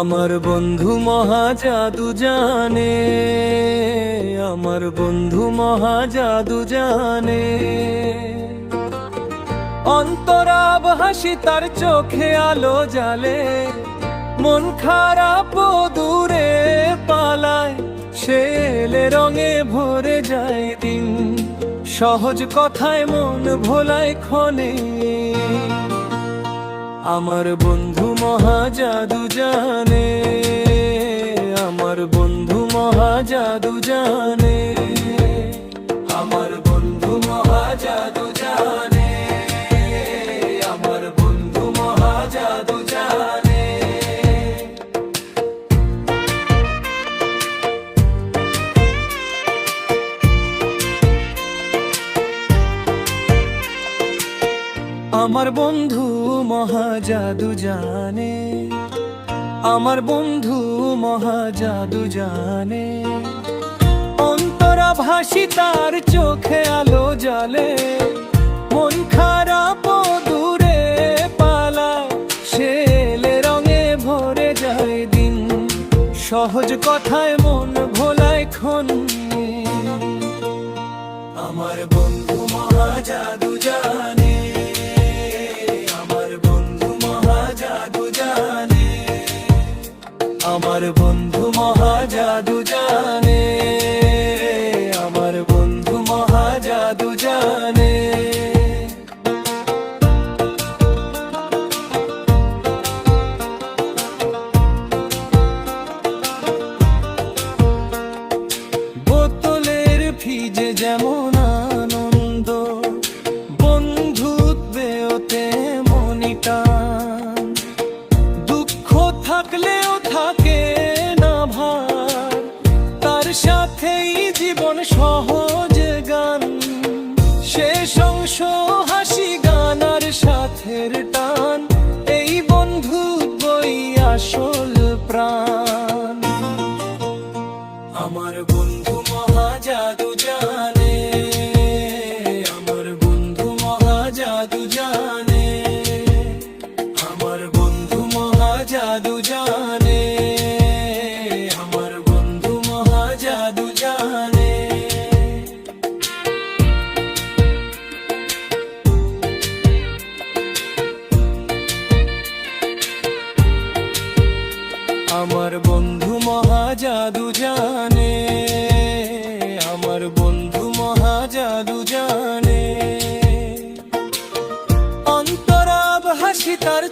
আমার বন্ধু মহা জাদু জানে, আমার বন্ধু মহা জাদু জানে। অন্তরাব হাসি তার চোখে আলো জালে মন খারাপ দূরে পালায় এলে রঙে ভরে যায় দিন, সহজ কথায় মন ভোলায় ক্ষণে। আমার বন্ধু মহা জাদু জানে আমার বন্ধু মহা জাদু জানে। আমার বন্ধু মহা জাদু জানে, আমার বন্ধু মহা জাদু জানে। অন্তরা ভাসি তার চোখে আলো জালে মন খারাপ দূরে পালা সে এলে রঙে ভরে যায় দিন, সহজ কথায় মন ভোলায় ক্ষণ আমার বন্ধু মহা জাদু জানে বন্ধু মহা জাদু জানে আমার বন্ধু মহা জাদু জানে। বোতলের ফিজে যেমন সহজ গান শেষ অংশ হাসি গান আর সাথের টান এই বন্ধু বই আসল প্রাণ। আমার বন্ধু মহা জাদু জানে আমার বন্ধু মহা জাদু জানে। অন্তরাব হাসি তার